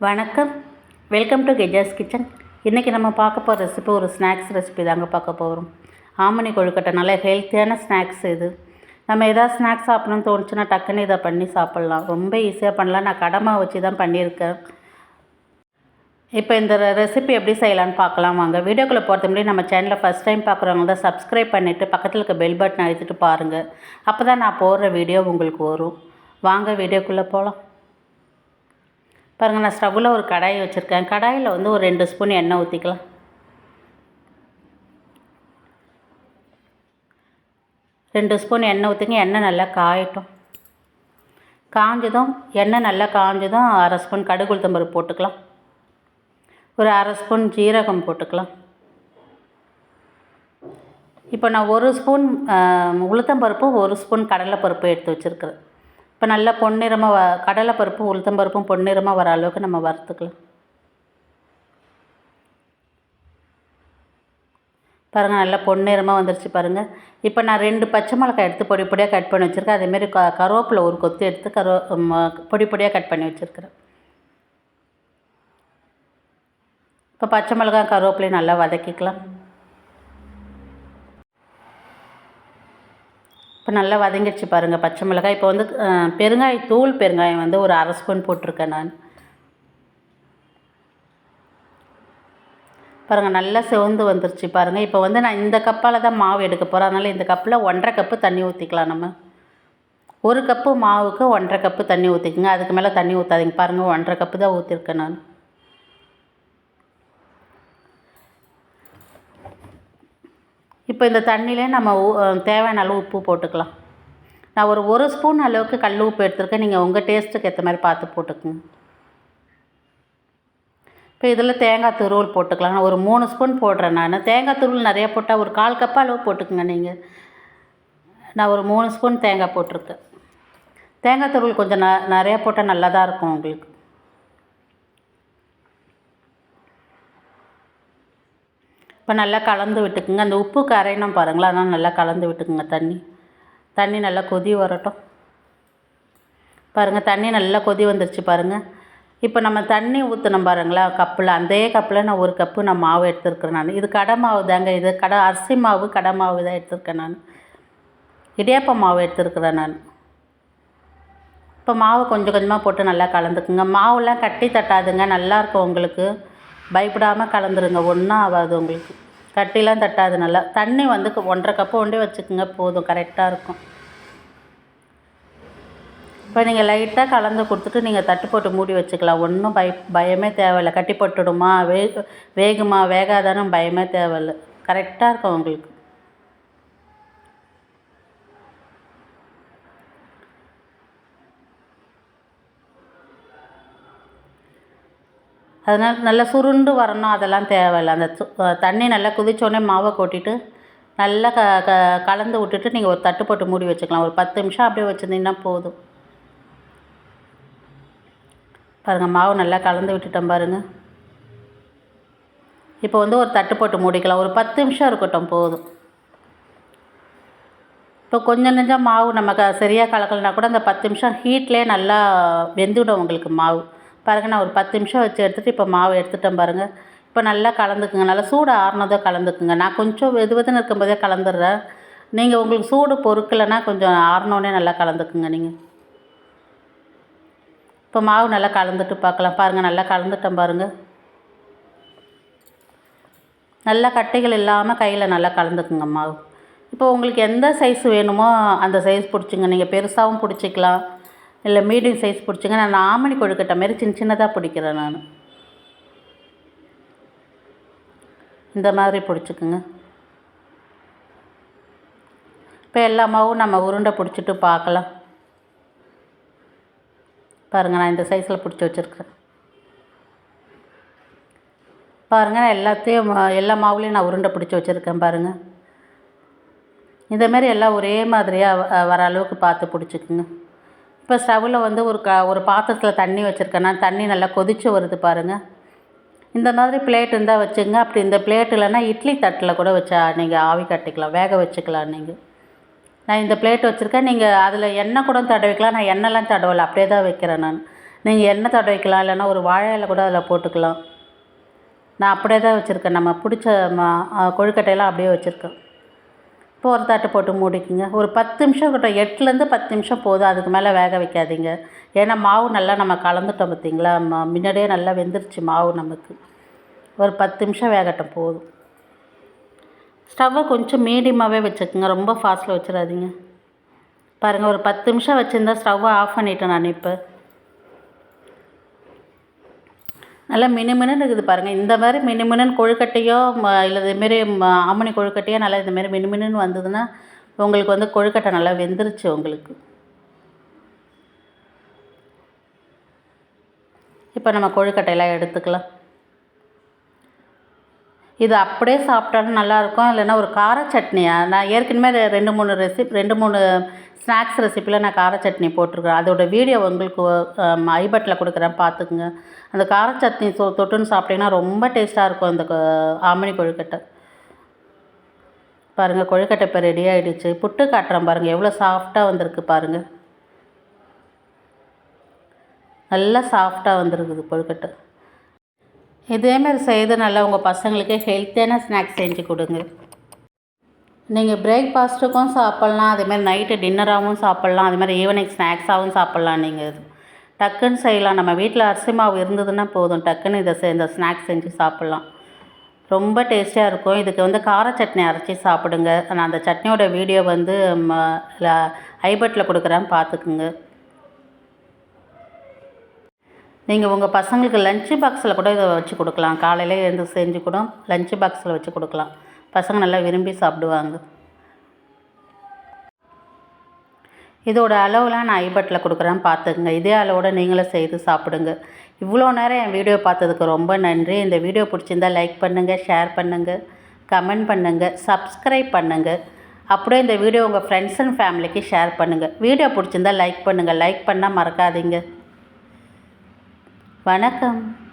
வணக்கம். Welcome to கெஜாஸ் kitchen இன்றைக்கி நம்ம பார்க்க போகிற ரெசிபி ஒரு ஸ்நாக்ஸ் ரெசிபி தாங்க பார்க்க போகிறோம் ஆமணி கொழுக்கட்டை நல்ல ஹெல்த்தியான ஸ்நாக்ஸ் இது. நம்ம எதாவது ஸ்நாக்ஸ் சாப்பிடணும்னு தோணுச்சுன்னா டக்குன்னு இதை பண்ணி சாப்பிட்லாம். ரொம்ப ஈஸியாக பண்ணலாம். நான் கடமை வச்சு தான் பண்ணியிருக்கேன். இப்போ இந்த ரெசிபி எப்படி செய்யலான்னு பார்க்கலாம் வாங்க. வீடியோக்குள்ளே போகிறது முன்னாடி நம்ம சேனலை ஃபஸ்ட் டைம் பார்க்குறவங்க தான் சப்ஸ்கிரைப் பண்ணிவிட்டு பக்கத்தில் இருக்க பெல் பட்டன் அழுத்திட்டு பாருங்கள் அப்போ தான் நான் போடுற வீடியோ உங்களுக்கு வரும். வாங்க வீடியோக்குள்ளே போகலாம் பாருங்கள் நான் ஸ்டவ்வில் ஒரு கடாய் வச்சுருக்கேன். கடாயில் வந்து ஒரு ரெண்டு ஸ்பூன் எண்ணெய் ஊற்றிக்கலாம் ரெண்டு ஸ்பூன் எண்ணெய் ஊற்றிங்க எண்ணெய் நல்லா காயட்டும். காஞ்சதும் எண்ணெய் நல்லா காஞ்சதும் அரை ஸ்பூன் கடுகு உளுத்தம்பருப்பு போட்டுக்கலாம். ஒரு அரை ஸ்பூன் ஜீரகம் போட்டுக்கலாம். இப்போ நான் ஒரு ஸ்பூன் உளுத்தம்பருப்பு ஒரு ஸ்பூன் கடலைப்பருப்பு எடுத்து வச்சுருக்கிறேன். இப்போ நல்லா பொன்னிறமாக வ கடலைப்பருப்பு உளுத்தம்பருப்பும் பொன்னிறமாக வர அளவுக்கு நம்ம வறுத்துக்கலாம். பாருங்கள் நல்லா பொன்னிறமாக வந்துருச்சு பாருங்கள் இப்போ நான் ரெண்டு பச்சை மிளகாய் எடுத்து பொடி பொடியாக கட் பண்ணி வச்சுருக்கேன். அதேமாரி க கருவேப்பிலை ஒரு கொத்து எடுத்து கருவ பொடி பொடியாக கட் பண்ணி வச்சுருக்கிறேன். இப்போ பச்சை மிளகாய் கருவேப்பிலையும் நல்லா வதக்கிக்கலாம். இப்போ நல்லா வதங்கிடுச்சு பாருங்கள் பச்சை மிளகாய். இப்போ வந்து பெருங்காய தூள் பெருங்காயம் வந்து ஒரு அரை ஸ்பூன் போட்டிருக்கேன் நான். பாருங்கள் நல்லா சிவந்து வந்துருச்சு பாருங்கள் இப்போ வந்து நான் இந்த கப்பால் தான் மாவு எடுக்க போகிறேன் அதனால் இந்த கப்பில் ஒன்றரை கப்பு தண்ணி ஊற்றிக்கலாம் நம்ம. ஒரு கப்பு மாவுக்கு ஒன்றரை கப்பு தண்ணி ஊற்றிக்கங்க அதுக்கு மேலே தண்ணி ஊற்றாதீங்க பாருங்கள் ஒன்றரை கப்பு தான் ஊற்றிருக்கேன் நான். இப்போ இந்த தண்ணியிலே நம்ம தேவையான அளவு உப்பு போட்டுக்கலாம். நான் ஒரு ஒரு ஸ்பூன் அளவுக்கு கல் உப்பு எடுத்துருக்கேன். நீங்கள் உங்கள் டேஸ்ட்டுக்கு ஏற்ற மாதிரி பார்த்து போட்டுக்குங்க. இப்போ இதில் தேங்காய் துருவல் போட்டுக்கலாம். நான் ஒரு மூணு ஸ்பூன் போடுறேன் நான். தேங்காய் துருவல் நிறையா போட்டால் ஒரு கால் கப் அளவு போட்டுக்குங்க நீங்கள் நான் ஒரு மூணு ஸ்பூன் தேங்காய் போட்டிருக்கேன். தேங்காய் துருவல் கொஞ்சம் ந நிறையா போட்டால் நல்லா தான் இருக்கும் உங்களுக்கு. இப்போ நல்லா கலந்து விட்டுக்குங்க. அந்த உப்பு கரையணும் பாருங்களா அதனால் நல்லா கலந்து விட்டுக்குங்க தண்ணி. தண்ணி நல்லா கொதி வரட்டும். பாருங்கள் தண்ணி நல்லா கொதி வந்துருச்சு பாருங்கள் இப்போ நம்ம தண்ணி ஊற்றினோம் பாருங்களா கப்பில். அதே கப்பில் நான் ஒரு கப்பு நான் மாவு எடுத்துருக்கிறேன் நான். இது கடை மாவு தாங்க. இது கடை அரிசி மாவு கடை மாவு தான் எடுத்திருக்கேன் நான். இடியாப்ப மாவு எடுத்துருக்கிறேன் நான். இப்போ மாவு கொஞ்சம் கொஞ்சமாக போட்டு நல்லா கலந்துக்குங்க. மாவுலாம் கட்டி தட்டாதுங்க. நல்லாயிருக்கும் உங்களுக்கு. பயப்படாமல் கலந்துருங்க. ஒன்றும் ஆகாது உங்களுக்கு. கட்டிலாம் தட்டாது நல்லா. தண்ணி வந்து ஒன்றரை கப்பு ஒண்டே வச்சுக்கோங்க. போதும். கரெக்டாக இருக்கும். இப்போ நீங்கள் லைட்டாக கலந்து கொடுத்துட்டு நீங்கள் தட்டு போட்டு மூடி வச்சுக்கலாம். ஒன்றும் பய பயமே தேவையில்லை. கட்டி போட்டுடுமா. வே வேகுமா? வேகாதானும் பயமே தேவையில்லை. கரெக்டாக இருக்கும் உங்களுக்கு. அதனால் நல்லா சுருண்டு வரணும் அதெல்லாம் தேவையில்லை. அந்த தண்ணி நல்லா கொதிச்சோடனே மாவை கொட்டிட்டு நல்லா க க கலந்து விட்டுட்டு நீங்கள் ஒரு தட்டு போட்டு மூடி வச்சுக்கலாம். ஒரு பத்து நிமிஷம் அப்படியே வச்சுருந்தீங்கன்னா போதும். பாருங்கள் மாவு நல்லா கலந்து விட்டுட்டோம் பாருங்கள் இப்போ வந்து ஒரு தட்டு போட்டு மூடிக்கலாம். ஒரு பத்து நிமிஷம் இருக்கட்டும் போதும். இப்போ கொஞ்சம் நெஞ்சம் மாவு நமக்கு சரியாக கலக்கலைனா கூட அந்த பத்து நிமிஷம் ஹீட்லேயே நல்லா வெந்துவிடும் உங்களுக்கு மாவு. பாருங்கள் நான் ஒரு பத்து நிமிஷம் வச்சு எடுத்துகிட்டு இப்போ மாவு எடுத்துட்டேன் பாருங்கள் இப்போ நல்லா கலந்துக்குங்க. நல்லா சூடு ஆறுனதோ கலந்துக்குங்க. நான் கொஞ்சம் வெது வெதுன்னு இருக்கும்போதே கலந்துடுறேன். நீங்கள் உங்களுக்கு சூடு பொறுக்கலைன்னா கொஞ்சம் ஆறினோடனே நல்லா கலந்துக்குங்க நீங்கள் இப்போ மாவு நல்லா கலந்துட்டு பார்க்கலாம் பாருங்கள் நல்லா கலந்துட்டேன் பாருங்கள் நல்லா கட்டைகள் இல்லாமல் கையில் நல்லா கலந்துக்குங்க மாவு. இப்போ உங்களுக்கு எந்த சைஸ் வேணுமோ அந்த சைஸ் பிடிச்சிங்க. நீங்கள் பெருசாகவும் பிடிச்சிக்கலாம். இல்லை மீடியம் சைஸ் பிடிச்சிங்க. நான் ஆமணி கொழுக்கட்டை மாரி சின்ன சின்னதாக பிடிக்கிறேன் நான். இந்த மாதிரி பிடிச்சிக்குங்க. இப்போ எல்லா மாவும் நம்ம உருண்டை பிடிச்சிட்டு பார்க்கலாம். பாருங்கள் நான் இந்த சைஸில் பிடிச்சி வச்சுருக்கேன் பாருங்கள் நான் எல்லாத்தையும் எல்லா மாவுலேயும் நான் உருண்டை பிடிச்சி வச்சுருக்கேன் பாருங்கள் இந்தமாரி எல்லாம் ஒரே மாதிரியாக வர அளவுக்கு பார்த்து பிடிச்சிக்குங்க. இப்போ ஸ்டவ்வில் வந்து ஒரு க ஒரு பாத்திரத்தில் தண்ணி வச்சுருக்கேன் நான் தண்ணி நல்லா கொதிச்சு வருது பாருங்கள் இந்த மாதிரி பிளேட் இருந்தால் வச்சுங்க. அப்படி இந்த பிளேட் இல்லைன்னா இட்லி தட்டில் கூட வச்சா நீங்கள் ஆவி கட்டிக்கலாம். வேக வச்சுக்கலாம் நீங்கள் நான் இந்த பிளேட் வச்சுருக்கேன். நீங்கள் அதில் எண்ணெய் கூட தடவிக்கலாம். நான் எண்ணெய்லாம் தடவலை. அப்படியே தான் வைக்கிறேன் நான். நீங்கள் எண்ணெய் தடவிக்கலாம். இல்லைன்னா ஒரு வாழை கூட அதில் போட்டுக்கலாம். நான் அப்படியே தான் வச்சுருக்கேன். நம்ம பிடிச்ச மா கொழுக்கட்டையெல்லாம் அப்படியே வச்சுருக்கேன். இப்போ ஒரு தட்டு போட்டு மூடிக்குங்க. ஒரு பத்து நிமிஷம் கிட்ட எட்டுலேருந்து பத்து நிமிஷம் போதும். அதுக்கு மேலே வேக வைக்காதீங்க. ஏன்னா மாவு நல்லா நம்ம கலந்துட்டோம் பார்த்தீங்களா? ம முன்னாடியே நல்லா வெந்துருச்சு மாவு நமக்கு. ஒரு பத்து நிமிஷம் வேகட்டும் போதும். ஸ்டவ்வை கொஞ்சம் மீடியமாகவே வச்சுக்கோங்க. ரொம்ப ஃபாஸ்ட்டில் வச்சிடாதீங்க. பாருங்கள் ஒரு பத்து நிமிஷம் வச்சுருந்தா ஸ்டவ்வை ஆஃப் பண்ணிவிட்டேன் நான் இப்போ. நல்லா மினுமினுன்னு இருக்குது பாருங்கள் இந்த மாதிரி மினுமினுன்னு கொழுக்கட்டையோ ம இல்லை இதுமாரி ஆமணி கொழுக்கட்டையோ நல்லா இதுமாரி மினுமினுன்னு வந்ததுன்னா உங்களுக்கு வந்து கொழுக்கட்டை நல்லா வெந்துருச்சு உங்களுக்கு. இப்போ நம்ம கொழுக்கட்டையெல்லாம் எடுத்துக்கலாம். இது அப்படியே சாப்பிட்டாலும் நல்லாயிருக்கும். இல்லைன்னா ஒரு கார சட்னியா? நான் ஏற்கனவே ரெ- ரெண்டு மூணு ரெசிப் ரெண்டு மூணு ஸ்நாக்ஸ் ரெசிப்பியில் நான் கார சட்னி போட்டிருக்கேன் அதோட வீடியோ உங்களுக்கு ஐபட்டில் கொடுக்குறேன். பார்த்துக்குங்க. அந்த கார சட்னி சொ தொட்டுன்னு சாப்பிட்டீங்கன்னா ரொம்ப டேஸ்ட்டாக இருக்கும் அந்த ஆமணி கொழுக்கட்டை. பாருங்கள் கொழுக்கட்டை இப்போ ரெடி ஆகிடுச்சு புட்டு காட்டுறேன் பாருங்கள் எவ்வளோ சாஃப்டாக வந்திருக்கு பாருங்கள் நல்லா சாஃப்டாக வந்திருக்குது கொழுக்கட்டை. இதேமாரி செய்து நல்லா உங்கள் பசங்களுக்கு ஹெல்த்தியான ஸ்நாக்ஸ் செஞ்சு கொடுங்க. நீங்கள் பிரேக்ஃபாஸ்ட்டுக்கும் சாப்பிட்லாம் அதேமாதிரி நைட்டு டின்னராகவும் சாப்பிட்லாம் அதேமாதிரி ஈவினிங் ஸ்நாக்ஸாகவும் சாப்பிட்லாம் நீங்கள் டக்குன்னு செய்யலாம். நம்ம வீட்டில் அரிசி மாவு இருந்ததுன்னா போதும். டக்குன்னு இதை செ- இந்த ஸ்நாக்ஸ் செஞ்சு சாப்பிட்லாம். ரொம்ப டேஸ்டியாக இருக்கும். இதுக்கு வந்து கார சட்னி அரைச்சி சாப்பிடுங்க. நான் அந்த சட்னியோட வீடியோ வந்து ஐபட்டில் கொடுக்குறேன். பார்த்துக்குங்க. நீங்கள் உங்கள் பசங்களுக்கு லஞ்சு பாக்ஸில் கூட இதை வச்சு கொடுக்கலாம். காலையில் எழுந்து செஞ்சு கூட லஞ்சு பாக்ஸில் வச்சு கொடுக்கலாம். பசங்க நல்லா விரும்பி சாப்பிடுவாங்க. இதோட அளவுலாம் நான் ஐபட்டில் கொடுக்குறேன். பார்த்துக்குங்க. இதே அளவோட நீங்களும் செய்து சாப்பிடுங்க. இவ்வளோ நேரம் என் வீடியோ பார்த்ததுக்கு ரொம்ப நன்றி. இந்த வீடியோ பிடிச்சிருந்தா லைக் பண்ணுங்கள் ஷேர் பண்ணுங்கள் கமெண்ட் பண்ணுங்கள் சப்ஸ்கிரைப் பண்ணுங்கள் அப்படியே இந்த வீடியோ உங்கள் ஃப்ரெண்ட்ஸ் அண்ட் ஃபேமிலிக்கு ஷேர் பண்ணுங்கள் வீடியோ பிடிச்சிருந்தா லைக் பண்ணுங்கள் லைக் பண்ணால் மறக்காதீங்க. வணக்கம்.